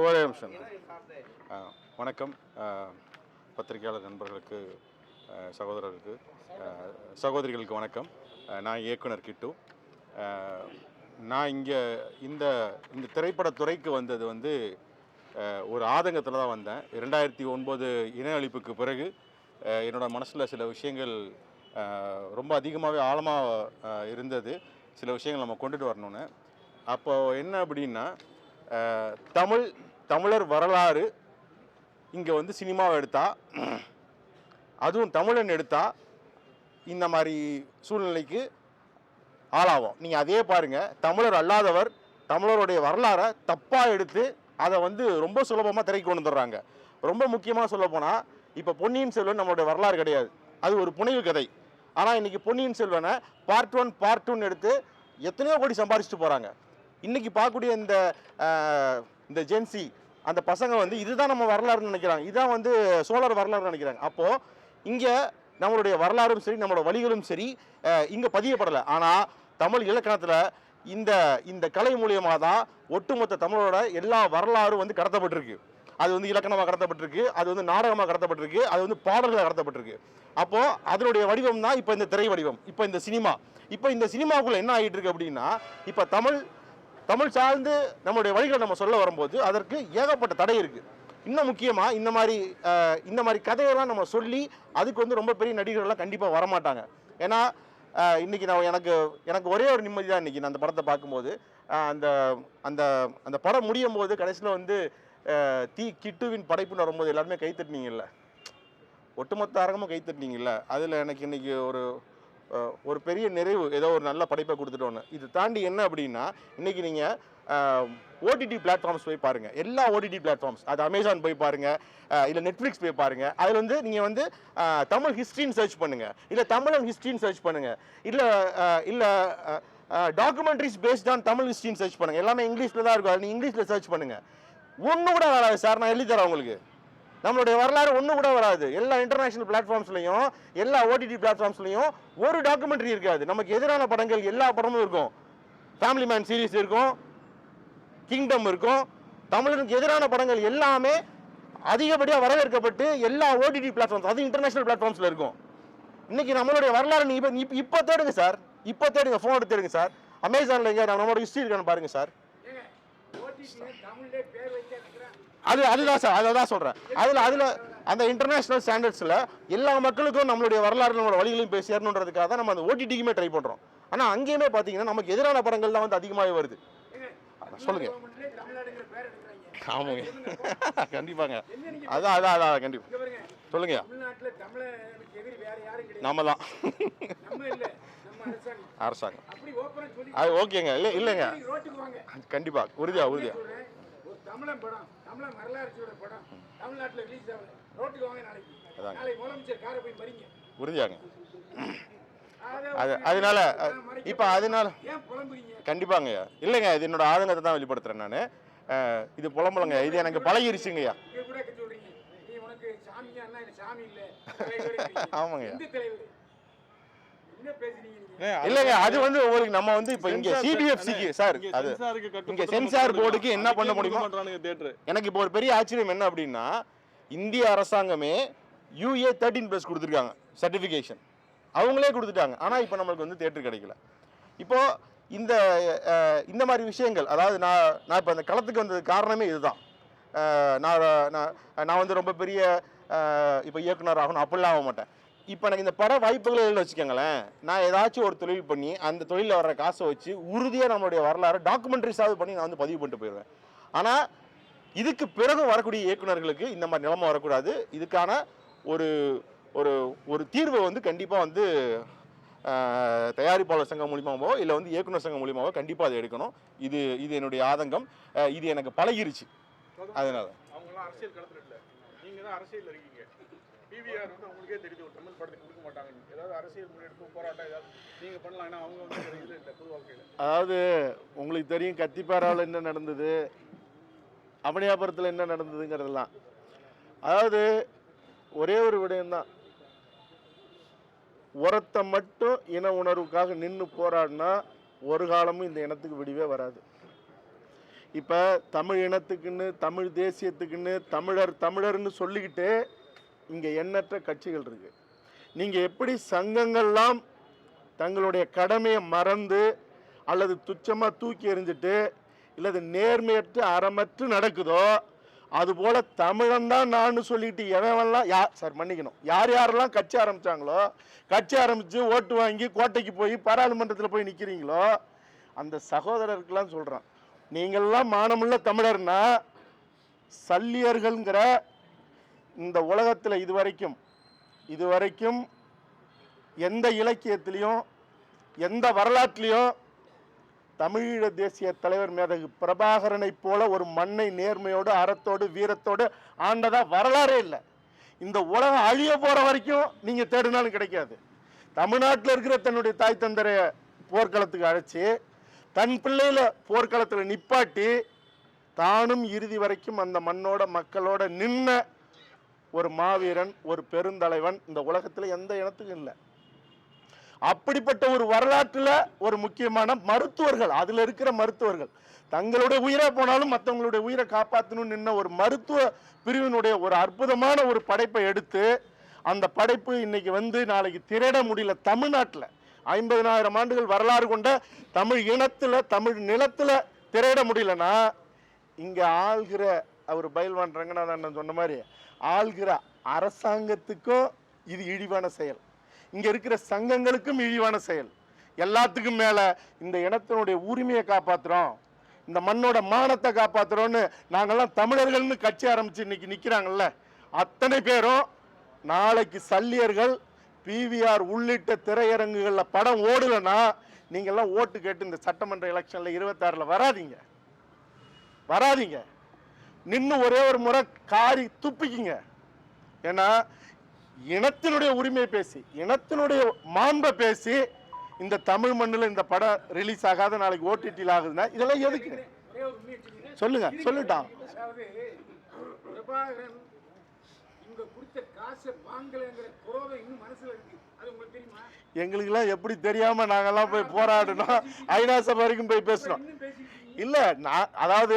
ஒரே நிமிஷம். வணக்கம். பத்திரிகையாளர் நண்பர்களுக்கு சகோதரர்களுக்கு சகோதரிகளுக்கு வணக்கம். நான் இயக்குனர் கிட்டு. நான் இங்கே இந்த இந்த திரைப்படத் துறைக்கு வந்தது வந்து ஒரு ஆதங்கத்தில் தான் வந்தேன். இரண்டாயிரத்தி ஒன்பது இன அழிப்புக்கு பிறகு ஆ, என்னோட மனசில் சில விஷயங்கள் ரொம்ப அதிகமாகவே ஆழமாக இருந்தது. சில விஷயங்கள் நம்ம கொண்டுட்டு வரணும்னு. அப்போது என்ன அப்படின்னா தமிழ் தமிழர் வரலாறு இங்கே வந்து சினிமாவை எடுத்தா அதுவும் தமிழன் எடுத்தா இந்த மாதிரி சூழ்நிலைக்கு ஆளாகும். நீங்கள் அதே பாருங்கள் தமிழர் அல்லாதவர் தமிழருடைய வரலாறை தப்பாக எடுத்து அதை வந்து ரொம்ப சுலபமாக திரைக்கு கொண்டு வந்துடுறாங்க. ரொம்ப முக்கியமாக சொல்லப்போனால் இப்போ பொன்னியின் செல்வன் நம்மளுடைய வரலாறு கிடையாது. அது ஒரு புனைவு கதை. ஆனால் இன்னைக்கு பொன்னியின் செல்வனை பார்ட் ஒன் பார்ட் டூன்னு எடுத்து எத்தனையோ கோடி சம்பாரிச்சிட்டு போகிறாங்க இன்றைக்கி பார்க்கக்கூடிய இந்த இந்த ஜென்சி அந்த பசங்க வந்து இதுதான் நம்ம வரலாறுன்னு நினைக்கிறாங்க. இதுதான் வந்து சோழர் வரலாறுன்னு நினைக்கிறாங்க. அப்போது இங்கே நம்மளுடைய வரலாறும் சரி நம்மளோட வழிகளும் சரி இங்கே பதியப்படலை. ஆனால் தமிழ் இலக்கணத்தில் இந்த இந்த கலை மூலியமாக தான் ஒட்டுமொத்த தமிழோட எல்லா வரலாறும் வந்து கடத்தப்பட்டிருக்கு. அது வந்து இலக்கணமாக கடத்தப்பட்டிருக்கு அது வந்து நாடகமாக கடத்தப்பட்டிருக்கு அது வந்து பாடல்களாக கடத்தப்பட்டிருக்கு. அப்போது அதனுடைய வடிவம் தான் இப்போ இந்த திரை வடிவம் இப்போ இந்த சினிமா. இப்போ இந்த சினிமாவுக்குள்ளே என்ன ஆகிட்டு இருக்கு அப்படின்னா இப்போ தமிழ் தமிழ் சார்ந்து நம்மளுடைய வழிகளை நம்ம சொல்ல வரும்போது அதற்கு ஏகப்பட்ட தடை இருக்குது இன்னும் முக்கியமாக இந்த மாதிரி இந்த மாதிரி கதையெல்லாம் நம்ம சொல்லி அதுக்கு வந்து ரொம்ப பெரிய நடிகர்கள்லாம் கண்டிப்பாக வரமாட்டாங்க. ஏன்னா இன்றைக்கி நான் எனக்கு எனக்கு ஒரே ஒரு நிம்மதி தான் இன்றைக்கி நான் அந்த படத்தை பார்க்கும்போது. அந்த அந்த அந்த படம் முடியும் போது கடைசியில் வந்து தீ கிட்டுவின் படைப்புன்னு வரும்போது எல்லாருமே கை தட்டினீங்கல்ல ஒட்டுமொத்த அரங்கமும் கை தட்டினீங்கல்ல அதில் எனக்கு இன்றைக்கி ஒரு ஒரு பெரிய நிறைவு ஏதோ ஒரு நல்ல படைப்பை கொடுத்துட்டோன்னு. இது தாண்டி என்ன அப்படின்னா இன்னைக்கு நீங்கள் ஓடிடி பிளாட்ஃபார்ம்ஸ் போய் பாருங்கள் எல்லா ஓடிடி பிளாட்ஃபார்ம்ஸ் அது அமேசான் போய் பாருங்கள் இல்லை நெட்ஃப்ளிக்ஸ் போய் பாருங்கள் அதில் வந்து நீங்கள் வந்து தமிழ் ஹிஸ்ட்ரின்னு சர்ச் பண்ணுங்கள் இல்லை தமிழன் ஹிஸ்ட்ரின்னு சர்ச் பண்ணுங்கள் இல்லை இல்லை டாக்குமெண்ட்ரிஸ் பேஸ்ட் ஆன் தமிழ் ஹிஸ்ட்ரின்னு சர்ச் பண்ணுங்கள் எல்லாமே இங்கிலீஷில் தான் இருக்கும். அது நீங்கள் இங்கிலீஷில் சர்ச் பண்ணுங்கள் ஒன்று கூட வராது சார். நான் எழுதி தரேன் உங்களுக்கு. நம்மளுடைய வரலாறு ஒன்று கூட வராது. எல்லா இன்டர்நேஷனல் பிளாட்ஃபார்ம்ஸ்லையும் எல்லா ஓடிடி பிளாட்ஃபார்ம்ஸ்லையும் ஒரு டாக்குமெண்ட்ரி இருக்காது. நமக்கு எதிரான படங்கள் எல்லா படமும் இருக்கும். ஃபேமிலி மேன் சீரிஸ் இருக்கும். கிங்டம் இருக்கும். தமிழனுக்கு எதிரான படங்கள் எல்லாமே அதிகப்படியாக வரவேற்கப்பட்டு எல்லா ஓடிடி பிளாட்ஃபார்ம்ஸ் அது இன்டர்நேஷனல் பிளாட்ஃபார்ம்ஸில் இருக்கும். இன்றைக்கி நம்மளுடைய வரலாறு நீ இப்போ இப்போ தேடுங்க சார். இப்போ தேடுங்க ஃபோன் எடுத்து தேடுங்க சார். அமேசானில் எங்கே நம்மளோட ஹிஸ்ட்ரி இருக்கான்னு பாருங்கள் சார். தமிழ்லே பேர் அது அதுதான் சார் அதை தான் சொல்கிறேன் அதில் அதில் அந்த இன்டர்நேஷ்னல் ஸ்டாண்டர்ட்ஸில் எல்லா மக்களுக்கும் நம்மளுடைய வரலாறு நம்மளோட வழிகளையும் போய் சேரணுன்றதுக்காக தான் நம்ம அந்த ஓடிடிக்குமே ட்ரை பண்ணுறோம் ஆனால் அங்கேயுமே பார்த்தீங்கன்னா நமக்கு எதிரான படங்கள் தான் வந்து அதிகமாகவே வருது. சொல்லுங்க. ஆமாங்க. கண்டிப்பாங்க. அதான் அதான் அதான் கண்டிப்பாக சொல்லுங்க நம்ம தான் அரசாங்கம். அது ஓகேங்க. இல்லை இல்லைங்க. கண்டிப்பாக உறுதியா உறுதியா. தமிழன் படம் தமிழன் வரலாறு சொல்ற படம் தமிழ்நாட்டுல ரிலீஸ் ஆகல. ரோட்டுக்கு வாங்க நாளைக்கு. நாளைக்கு முதலமைச்சர் காரை போய் மறிங்க. உறுதியாங்க. அதை அதனால இப்போ அதனால ஏன் புலம்புறீங்க? கண்டிப்பாங்க இல்லைங்க இது என்னோட ஆதங்கத்தை தான் வெளிப்படுத்துறேன் நான். இது புலம்புலங்க. இது எனக்கு பழகிருச்சுங்கய்யா இங்க கூட இருக்க சொல்றீங்க நீ உனக்கு சாமியா என்ன இது சாமி இல்ல. தலைவருங்கிறீங்க. ஆமாங்க. எந்த தலைவர் என்ன பேசுறீங்க நீங்க இல்லைங்க அது வந்து உங்களுக்கு நம்ம வந்து இப்போ இங்க சிபிஎஃப்சிக்கு சார் அது சென்சாருக்கு இங்க சென்சார் போர்டுக்கு என்ன பண்ண முடியுமோ. எனக்கு இப்போ ஒரு பெரிய ஆச்சரியம் என்ன அப்படின்னா இந்திய அரசாங்கமே யூஏ தேர்ட்டின் ப்ளஸ் கொடுத்துருக்காங்க சர்டிஃபிகேஷன் அவங்களே கொடுத்துட்டாங்க. ஆனால் இப்போ நம்மளுக்கு வந்து தேட்டர் கிடைக்கல. இப்போ இந்த இந்த மாதிரி விஷயங்கள் அதாவது நான் நான் இப்போ அந்த களத்துக்கு வந்தது காரணமே இதுதான். நான் நான் நான் வந்து ரொம்ப பெரிய இப்போ இயக்குனர் ஆகணும் அப்படிலாம் ஆக மாட்டேன். இப்போ எனக்கு இந்த பட வாய்ப்புகள் இல்லைன்னு வச்சுக்கோங்களேன். நான் ஏதாச்சும் ஒரு தொழில் பண்ணி அந்த தொழிலில் வர்ற காசை வச்சு உறுதியாக நம்மளுடைய வரலாறு டாக்குமெண்ட்ரிஸாவது பண்ணி நான் வந்து பதிவு பண்ணிட்டு போயிடுவேன். ஆனால் இதுக்கு பிறகு வரக்கூடிய இயக்குனர்களுக்கு இந்த மாதிரி நிலைமை வரக்கூடாது. இதுக்கான ஒரு ஒரு ஒரு தீர்வை வந்து கண்டிப்பாக வந்து தயாரிப்பாளர் சங்கம் மூலியமாவோ இல்லை வந்து இயக்குனர் சங்கம் மூலியமாவோ கண்டிப்பாக அதை எடுக்கணும். இது இது என்னுடைய ஆதங்கம். இது எனக்கு பழகிருச்சு. அதனால. பிவிஆர் வந்து உங்களுக்கே தெரிஞ்சு ஒரு தமிழ் படத்துக்கு கொடுக்க மாட்டாங்க ஏதாவது அரசியல் முன்னெடுப்பு போராட்டம் ஏதாவது நீங்க பண்ணலாம். ஏன்னா அவங்க வந்து இதுல இல்ல பொது வாழ்க்கையில். அதாவது உங்களுக்கு தெரியும் கத்திப்பாராவில் என்ன நடந்தது அவனியாபுரத்தில் என்ன நடந்ததுங்கிறதெல்லாம். அதாவது ஒரே ஒரு விடயம்தான். உரத்தை மட்டும் இன உணர்வுக்காக நின்று போராடினா ஒரு காலமும் இந்த இனத்துக்கு விடிவே வராது. இப்போ தமிழ் இனத்துக்குன்னு தமிழ் தேசியத்துக்குன்னு தமிழர் தமிழர்னு சொல்லிக்கிட்டு இங்கே எண்ணற்ற கட்சிகள் இருக்கு. நீங்கள் எப்படி சங்கங்கள்லாம் தங்களுடைய கடமையை மறந்து அல்லது துச்சமாக தூக்கி எறிஞ்சிட்டு இல்லது நேர்மையற்று அறமற்று நடக்குதோ அதுபோல் தமிழன் தான் நான் சொல்லிட்டு எவன்லாம் யா சார் மன்னிக்கணும். யார் யாரெல்லாம் கட்சி ஆரம்பித்தாங்களோ கட்சி ஆரம்பித்து ஓட்டு வாங்கி கோட்டைக்கு போய் பாராளுமன்றத்தில் போய் நிற்கிறீங்களோ அந்த சகோதரருக்கெல்லாம் சொல்கிறான் நீங்கள்லாம் மானமுள்ள தமிழர்னா சல்லியர்கள்ங்கிற இந்த உலகத்தில் இதுவரைக்கும் இதுவரைக்கும் எந்த இலக்கியத்திலையும் எந்த வரலாற்றுலையும் தமிழீழ தேசிய தலைவர் மேதகு பிரபாகரனைப் போல ஒரு மண்ணை நேர்மையோடு அறத்தோடு வீரத்தோடு ஆண்டதாக வரலாறே இல்லை. இந்த உலகம் அழிய போகிற வரைக்கும் நீங்கள் தேடினாலும் கிடைக்காது. தமிழ்நாட்டில் இருக்கிற தன்னுடைய தாய் தந்தரை போர்க்களத்துக்கு அழைச்சி தன் பிள்ளையில போர்க்களத்தில் நிப்பாட்டி தானும் இறுதி வரைக்கும் அந்த மண்ணோட மக்களோட நின்ன ஒரு மாவீரன் ஒரு பெருந்தலைவன் இந்த உலகத்தில் எந்த இனத்துக்கும் இல்லை. அப்படிப்பட்ட ஒரு வரலாற்றுல ஒரு முக்கியமான மருத்துவர்கள் அதில் இருக்கிற மருத்துவர்கள் தங்களுடைய உயிரை போனாலும் மற்றவங்களுடைய உயிரை காப்பாற்றணும்னு நின்ன ஒரு மருத்துவ பிரிவினுடைய ஒரு அற்புதமான ஒரு படைப்பை எடுத்து அந்த படைப்பு இன்னைக்கு வந்து நாளைக்கு திரையிட முடியல தமிழ்நாட்டில். ஐம்பதனாயிரம் ஆண்டுகள் வரலாறு கொண்ட தமிழ் இனத்துல தமிழ் நிலத்துல திரையிட முடியலன்னா இங்கே ஆள்கிற அவர் பயில்வான் ரங்கநாதன் சொன்ன மாதிரி ஆள்கிற அரசாங்கத்துக்கும் இது இழிவான செயல். இங்கே இருக்கிற சங்கங்களுக்கும் இழிவான செயல். எல்லாத்துக்கும் மேலே இந்த இனத்தினுடைய உரிமையை காப்பாற்றுறோம் இந்த மண்ணோட மானத்தை காப்பாற்றுறோன்னு நாங்கள்லாம் தமிழர்கள்னு கட்சி ஆரம்பித்து இன்னைக்கு நிற்கிறாங்கல்ல அத்தனை பேரும் நாளைக்கு சல்லியர்கள் பிவிஆர் உள்ளிட்ட திரையரங்குகளில் படம் ஓடலைன்னா நீங்கள்லாம் ஓட்டு கேட்டு இந்த சட்டமன்ற எலெக்ஷனில் இருபத்தாறில் வராதீங்க. வராதீங்க. நின்று ஒரே ஒரு முறை காரி துப்பிக்கிங்க. ஏன்னா இனத்தினுடைய உரிமையை பேசி இனத்தினுடைய மாண்பை பேசி இந்த தமிழ் மண்ணில் இந்த படம் ரிலீஸ் ஆகாத நாளைக்கு ஓடிடியில் ஆகுதுன்னா இதெல்லாம் எதுக்கு? சொல்லுங்க. சொல்லிட்டான். எங்களுக்கெல்லாம் எப்படி தெரியாம நாங்கெல்லாம் போய் போராடணும். ஐநா சபை வரைக்கும் போய் பேசணும். இல்ல நான் அதாவது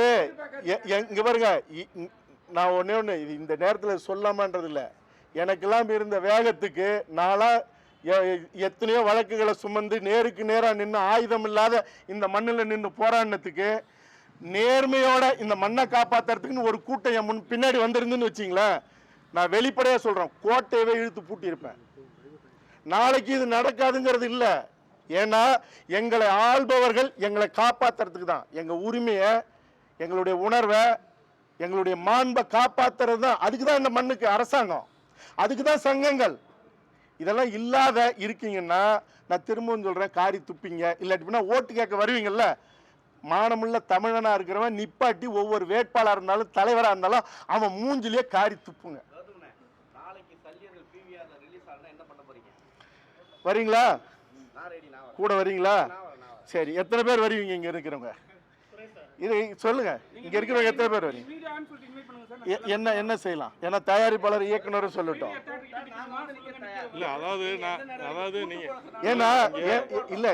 எ- இங்க பாருங்க இ- நான் ஒன்னே ஒன்று இது இந்த நேரத்துல சொல்லாமன்றது இல்ல. எனக்கெல்லாம் இருந்த வேகத்துக்கு நான்லாம் எ- எத்தனையோ வழக்குகளை சுமந்து நேருக்கு நேராக நின்று ஆயுதம் இல்லாத இந்த மண்ணில் நின்று போராடினத்துக்கு நேர்மையோட இந்த மண்ணை காப்பாத்துறதுக்குன்னு ஒரு கூட்டம் என் முன் பின்னாடி வந்திருந்துன்னு வச்சிங்களேன். நான் வெளிப்படையாக சொல்கிறேன் கோட்டையவே இழுத்து பூட்டியிருப்பேன். நாளைக்கு இது நடக்காதுங்கிறது இல்லை. ஏன்னா எங்களை ஆள்பவர்கள் எங்களை காப்பாத்துறதுக்கு தான். எங்கள் உரிமையை எங்களுடைய உணர்வை எங்களுடைய மாண்பை காப்பாத்துறது தான். அதுக்கு தான் இந்த மண்ணுக்கு அரசாங்கம். அதுக்கு தான் சங்கங்கள். இதெல்லாம் இல்லாத இருக்கீங்கன்னா நான் திரும்பவும் சொல்கிறேன் காரி துப்பிங்க. இல்லாட்டினா ஓட்டு கேட்க வருவீங்கல்ல? மானமுள்ள தமிழனா இருக்கிறவன் நிப்பாட்டி ஒவ்வொரு வேட்பாளராக இருந்தாலும் தலைவராக இருந்தாலும் அவன் மூஞ்சிலேயே காரி துப்புங்க. வரீங்களா நான் ரெடி நான் வரேன் கூட வரீங்களா? சரி எத்தனை பேர் வருவீங்க இங்க இருக்கிறவங்க? இது சொல்லுங்க இங்க இருக்கிறவங்க எத்தனை பேர் எ- என்ன என்ன செய்யலாம்? ஏன்னா தயாரிப்பாளர் இயக்குனரும் சொல்லட்டும். இல்லை அதாவது நான் அதாவது நீங்கள் ஏன்னா இல்ல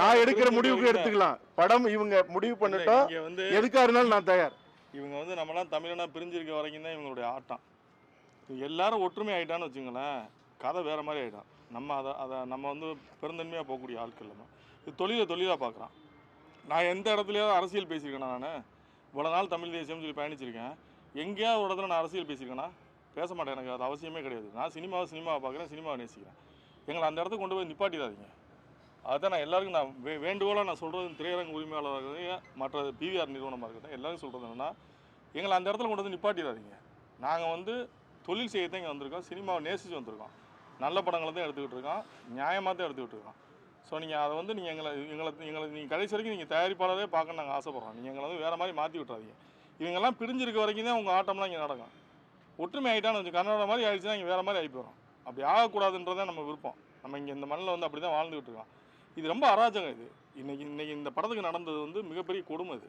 நான் எடுக்கிற முடிவுக்கு. எடுத்துக்கலாம். படம் இவங்க முடிவு பண்ணட்டும். எதுக்கா இருந்தாலும் நான் தயார். இவங்க வந்து நம்மலாம் தமிழனா பிரிஞ்சிருக்க வரைக்கும் தான் இவங்களுடைய ஆட்டம். எல்லாரும் ஒற்றுமை ஆயிட்டான்னு வச்சுங்களேன். கதை வேறு மாதிரி ஆகிடும் நம்ம அதை அதை நம்ம வந்து பெருந்தன்மையாக போகக்கூடிய ஆட்கள் நம்ம. இது தொழிலை தொழிலாக பார்க்குறான் நான் எந்த இடத்துலையாவது அரசியல் பேசியிருக்கேனா நான்? இவ்வளோ நாள் தமிழ் தேசியம்னு சொல்லி பயணிச்சிருக்கேன். எங்கேயாவது ஒரு இடத்துல நான் அரசியல் பேசியிருக்கேனா? பேச மாட்டேன் எனக்கு அது அவசியமே கிடையாது. நான் சினிமாவை சினிமாவை பார்க்குறேன் சினிமாவை நேசிக்கிறேன். எங்களை அந்த இடத்துக்கு கொண்டு போய் நிப்பாட்டிடாதீங்க. அதுதான் நான் எல்லாருக்கும் நான் வே வேண்டுகோளாக நான் சொல்கிறது திரையரங்கு உரிமையாளராக இருக்கட்டும் மற்ற பிவிஆர் நிறுவனமாக இருக்கட்டும் எல்லாரும் சொல்கிறது என்னென்னா எங்களை அந்த இடத்துல கொண்டு வந்து நிப்பாட்டிடாதீங்க. நாங்கள் வந்து தொழில் செய்யத்தான் இங்கே வந்திருக்கோம் சினிமாவை நேசித்து வந்திருக்கோம். நல்ல படங்களை தான் எடுத்துக்கிட்டு இருக்கோம். நியாயமாக தான் எடுத்துக்கிட்டு இருக்கோம். ஸோ நீங்கள் அதை வந்து நீங்கள் எங்களை எங்களை எங்களை நீங்கள் கடைசி வரைக்கும் நீங்கள் தயாரிப்பாளரே பார்க்க நாங்கள் ஆசைப்பட்றோம். நீங்கள் எங்களை வந்து வேறு மாதிரி மாற்றி விட்றாதீங்க இவங்கெல்லாம் பிரிஞ்சிருக்க வரைக்கும் தான் உங்கள் ஆட்டம்லாம் இங்கே நடக்கும். ஒற்றுமை ஆகிட்டான்னு வச்சு கன்னட மாதிரி ஆயிடுச்சுன்னா இங்கே வேறு மாதிரி ஆகி போயிடும் அப்படி ஆகக்கூடாதுன்றதான் நம்ம விருப்பம். நம்ம இங்கே இந்த மண்ணில் வந்து அப்படி தான் வாழ்ந்துகிட்டு இருக்கோம். இது ரொம்ப அராஜகம் இது. இன்றைக்கி இன்றைக்கி இந்த படத்துக்கு நடந்தது வந்து மிகப்பெரிய கொடுமை இது.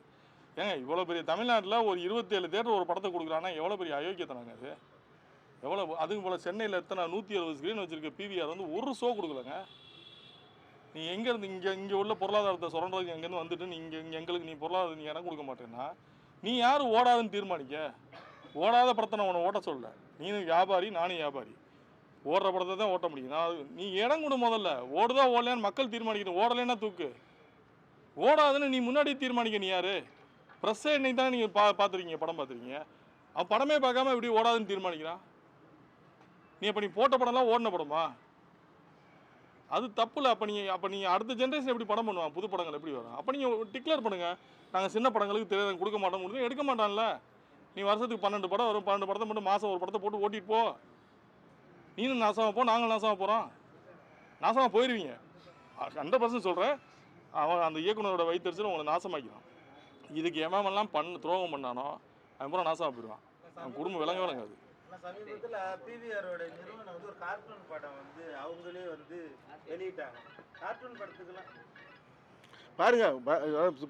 ஏங்க இவ்வளோ பெரிய தமிழ்நாட்டில் ஒரு இருபத்தேழு தேட்டர் ஒரு படத்தை கொடுக்குறாங்கன்னா எவ்வளோ பெரிய அயோக்கியத்தனாங்க அது? எவ்வளோ அதுக்கு போல் சென்னையில் எத்தனை நூற்றி அறுபது ஸ்க்ரீன் வச்சுருக்க பிவிஆர் வந்து ஒரு ஷோ கொடுக்கலங்க. நீ எங்கேருந்து இங்கே இங்கே உள்ள பொருளாதாரத்தை சுரண்டதுக்கு எங்கேருந்து வந்துட்டு நீ இங்கே இங்கே எங்களுக்கு நீ பொருளாதாரம் நீ இடம் கொடுக்க மாட்டேன்னா நீ யார் ஓடாதுன்னு தீர்மானிக்க? ஓடாத படத்தை நான் உன்னை ஓட்ட சொல்லலை. நீனும் வியாபாரி நானும் வியாபாரி. ஓடுற படத்தை தான் ஓட்ட முடியும். நான் நீ இடம் கொடு முதல்ல. ஓடுதா ஓடலையான்னு மக்கள் தீர்மானிக்கணும். ஓடலைன்னா தூக்கு. ஓடாதுன்னு நீ முன்னாடி தீர்மானிக்க நீ யாரு? ப்ரெஸ்ஸே இன்னைக்கு தான் நீங்கள் பா பார்த்துருக்கீங்க படம் பார்த்துருக்கீங்க. அவன் படமே பார்க்காம இப்படி ஓடாதுன்னு தீர்மானிக்கிறான். நீ அப்போ நீ போட்ட படம்லாம் ஓடின படமா? அது தப்புல. அப்போ நீ அப்போ நீ அடுத்த ஜென்ரேஷன் எப்படி படம் பண்ணுவான்? புது படங்கள் எப்படி வரும்? அப்போ நீங்கள் டிக்ளேர் பண்ணுங்கள் நாங்கள் சின்ன படங்களுக்கு தெரிய கொடுக்க மாட்டோம் கொடுத்து எடுக்க மாட்டான்ல. நீ வருஷத்துக்கு பன்னெண்டு படம் வரும். பன்னெண்டு படத்தை மட்டும் மாதம் ஒரு படத்தை போட்டு ஓட்டிட்டு போ. நீனும் நாசமாக போ நாங்களும் நாசமாக போகிறோம் நாசமாக போயிடுவீங்க ஹண்ட்ரட் பர்சன்ட் சொல்கிறேன் அவன் அந்த இயக்குனரோட வைத்தறிச்சல் உங்களை நாசமாக்கிறான் இதுக்கு எவமெல்லாம் பண்ண துரோகம் பண்ணானோ அவன் பூரா நாசமாக போயிடுவான். அவன் குடும்பம் விளங்க விளங்காது சமீபத்தில் பிவிஆரோட நிறுவனம் வந்து ஒரு கார்ட்டூன் படம் வந்து அவங்களே வந்து வெளியிட்டாங்க. கார்ட்டூன் படத்துக்கெல்லாம். பாருங்க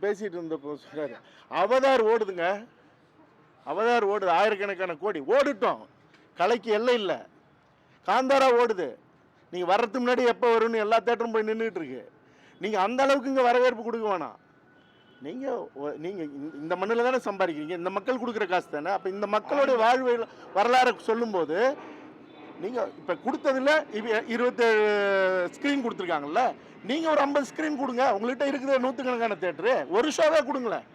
பேசிட்டு இருந்தப்போ சொல்றாரு. அவதார் ஓடுதுங்க. அவதார் ஓடுது. ஆயிரக்கணக்கான கோடி. ஓடிட்டோம். கலைக்கு எல்லை இல்லை. காந்தாரா ஓடுது. நீங்கள் வர்றதுக்கு முன்னாடி எப்போ வரும்னு எல்லா தேட்டரும் போய் நின்றுட்டு இருக்கு. நீங்கள் அந்த அளவுக்கு இங்கே வரவேற்பு கொடுக்க வேணாம். நீங்கள் நீங்கள் இந்த மண்ணில் தானே சம்பாதிக்கிறீங்க? இந்த மக்கள் கொடுக்குற காசு தானே? அப்போ இந்த மக்களுடைய வாழ்வு வரலாறை சொல்லும்போது நீங்கள் இப்போ கொடுத்ததில் இருபத்தேழு ஸ்க்ரீன் கொடுத்துருக்காங்கல்ல? நீங்கள் ஒரு ஐம்பது ஸ்க்ரீன் கொடுங்க. உங்கள்கிட்ட இருக்குது நூற்றுக்கணக்கான தேட்டரு ஒரு ஷோவே கொடுங்களேன்.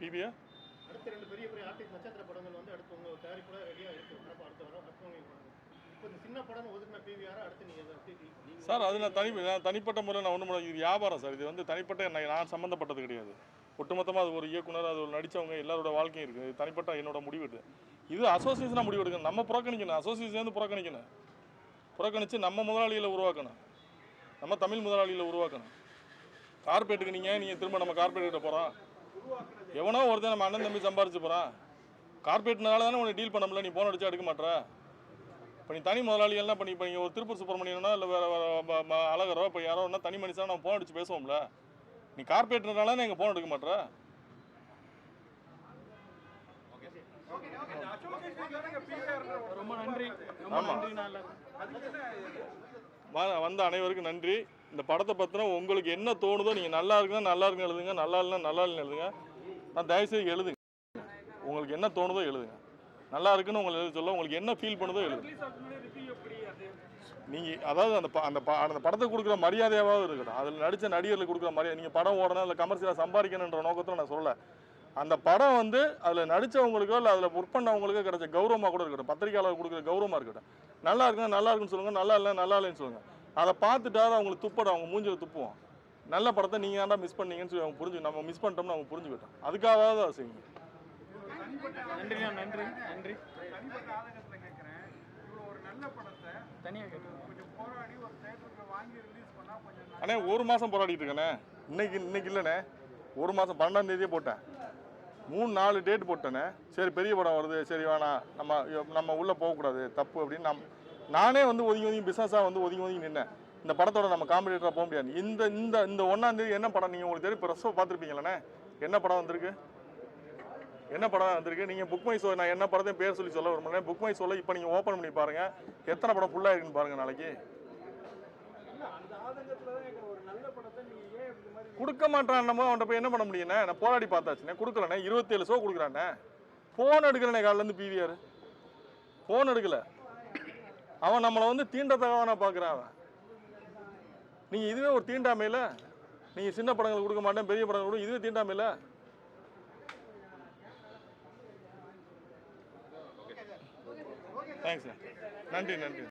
பிபியா அடுத்த ரெண்டு பெரிய பெரிய ஆர்டிஸ்ட் நட்சத்திர படங்கள் வந்து அடுத்து உங்க தயாரிப்போட ரெடியா இருக்கு. அப்ப அடுத்த அடுத்து உங்களுக்கு சார் அது நான் தனி நான் தனிப்பட்ட முறையில் நான் ஒன்றும் இது வியாபாரம் சார். இது வந்து தனிப்பட்ட நான் நான் சம்மந்தப்பட்டது கிடையாது. ஒட்டுமொத்தமாக அது ஒரு இயக்குனர் அது ஒரு நடித்தவங்க எல்லாரோட வாழ்க்கையும் இருக்குது இது தனிப்பட்ட என்னோட முடிவு இது. இது அசோசியேஷனாக முடிவு எடுக்கணும். நம்ம புறக்கணிக்கணும். அசோசியேஷன் வந்து புறக்கணிக்கணும். புறக்கணித்து நம்ம முதலாளிகளை உருவாக்கணும். நம்ம தமிழ் முதலாளிகளை உருவாக்கணும். கார்பரேட்டுக்கு நீங்கள் நீங்கள் திரும்ப நம்ம கார்பரேட்டு போகிறோம் எவனோ ஒருத்தன் நம்ம அண்ணன் தம்பி சம்பாரிச்சு போகிறான் கார்பரேட்னால தானே உன்னை டீல் பண்ண முடியல. நீ ஃபோன் அடிச்சா எடுக்க மாட்டேற இப்போ நீ தனி முதலாளிகள்லாம் இப்போ நீ இப்போ இங்கே ஒரு திருப்பூர் சுப்பிரமணியனா இல்லை வேறு அழகரோ இப்போ யாரோ ஒன்றா தனி மனுஷனா நம்ம ஃபோன் அடிச்சு பேசுவோம்ல நீ கார்பரேட்டர்னால எங்கள் ஃபோன் எடுக்க ரொம்ப நன்றி ஆமா. வ- வந்த அனைவருக்கும் நன்றி. இந்த படத்தை பற்றின உங்களுக்கு என்ன தோணுதோ நீங்கள் நல்லா இருக்குன்னா நல்லா இருக்குன்னு எழுதுங்க நல்லா இல்லைன்னா நல்லா இல்லைன்னு எழுதுங்க. நான் தயவுசெய்து எழுதுங்க. உங்களுக்கு என்ன தோணுதோ எழுதுங்க. நல்லா இருக்குன்னு உங்களை எழுத சொல்ல உங்களுக்கு என்ன ஃபீல் பண்ணுதோ எழுதுங்க நீங்கள் அதாவது அந்த அந்த அந்த படத்துக்கு கொடுக்குற மரியாதையாவது இருக்கட்டும். அதில் நடித்த நடிகர்களுக்கு கொடுக்குற மரியாதை நீங்கள் படம் ஓடணும் இல்லை கமர்ஷியலாக சம்பாதிக்கணுன்ற நோக்கத்தில் நான் சொல்லலை. அந்த படம் வந்து அதில் நடித்தவங்களுக்கோ இல்லை அதில் ஒர்க் பண்ணவங்களுக்கோ கிடைச்ச கௌரவமாக கூட இருக்கட்டும். பத்திரிக்கையாளர் கொடுக்குற கௌரவமாக இருக்கட்டும். நல்லா இருக்குன்னா நல்லா இருக்குன்னு சொல்லுங்கள் நல்லா இல்லை நல்லா இல்லைன்னு சொல்லுங்கள் அதை பார்த்துட்டாவது அவங்களுக்கு துப்படும் அவங்க மூஞ்சில துப்புவோம். நல்ல படத்தை நீங்கள் ஏன்டா மிஸ் பண்ணீங்கன்னு சொல்லி அவங்க புரிஞ்சு நம்ம மிஸ் பண்ணிட்டோம்னு அவங்க புரிஞ்சுக்கிட்டோம். அதுக்காகவாவது அதை செய்யுங்க. நன்றி. நன்றி. தனிப்பட்ட ஆதங்கத்துல கேட்கிறேன் இவ்வளவு ஒரு நல்ல படத்தை தனியாக கேட்டுருங்க கொஞ்சம் போராடி ஒரு தேட்டருக்கு வாங்கி ரிலீஸ் பண்ணா கொஞ்சம் நல்லா அண்ணே ஒரு மாதம் போராடிட்டு இருக்கேண்ணே. இன்னைக்கு இன்னைக்கு இல்லைண்ணே. ஒரு மாதம் பன்னெண்டாம் தேதியே போட்டேன். மூணு நாலு டேட் போட்டேனே சரி பெரிய படம் வருது. சரி வேணாம் நம்ம நம்ம உள்ளே போகக்கூடாது. தப்பு அப்படின்னு நம் நானே வந்து ஒதுங்கி ஒதுங்கி பிஸ்னஸாக வந்து ஒதுங்கி ஒதுங்கி நின்னேன். இந்த படத்தோட நம்ம காம்படிட்டராக போக முடியாது. இந்த இந்த இந்த ஒன்றாம் தேதி என்ன படம் நீங்கள் உங்களுக்கு தெரியும்? இப்போ ரசம் பார்த்துருப்பீங்களே என்ன படம் வந்திருக்கு? என்ன படம் வந்திருக்கு? நீங்கள் புக் மை ஷோ நான் என்ன படத்தையும் பேர் சொல்லி சொல்ல விரும்பல. புக் மை ஷோவில் இப்போ நீங்கள் ஓப்பன் பண்ணி பாருங்கள் எத்தனை படம் ஃபுல்லாக இருக்குன்னு பாருங்கள் நாளைக்கு. கொடுக்க மாட்டான் நம்ம அவன்கிட்ட போய் என்ன பண்ண முடியுண்ணே நான் போராடி பார்த்தாச்சுண்ணே கொடுக்கலண்ணே. இருபத்தேழு ஷோ கொடுக்குறாண்ணே ஃபோன் எடுக்கலண்ணே காலிலேருந்து பிவிஆர் ஃபோன் எடுக்கல. அவன் நம்மளை வந்து தீண்டத்தகவனா பார்க்குறான் அவன். நீங்கள் இதுவே ஒரு தீண்டாமையில் நீங்கள் சின்ன படங்கள் கொடுக்க மாட்டேன் பெரிய படங்கள் கொடுக்க இதுவே தீண்டாமையில். தேங்க்ஸ் நன்றி நன்றி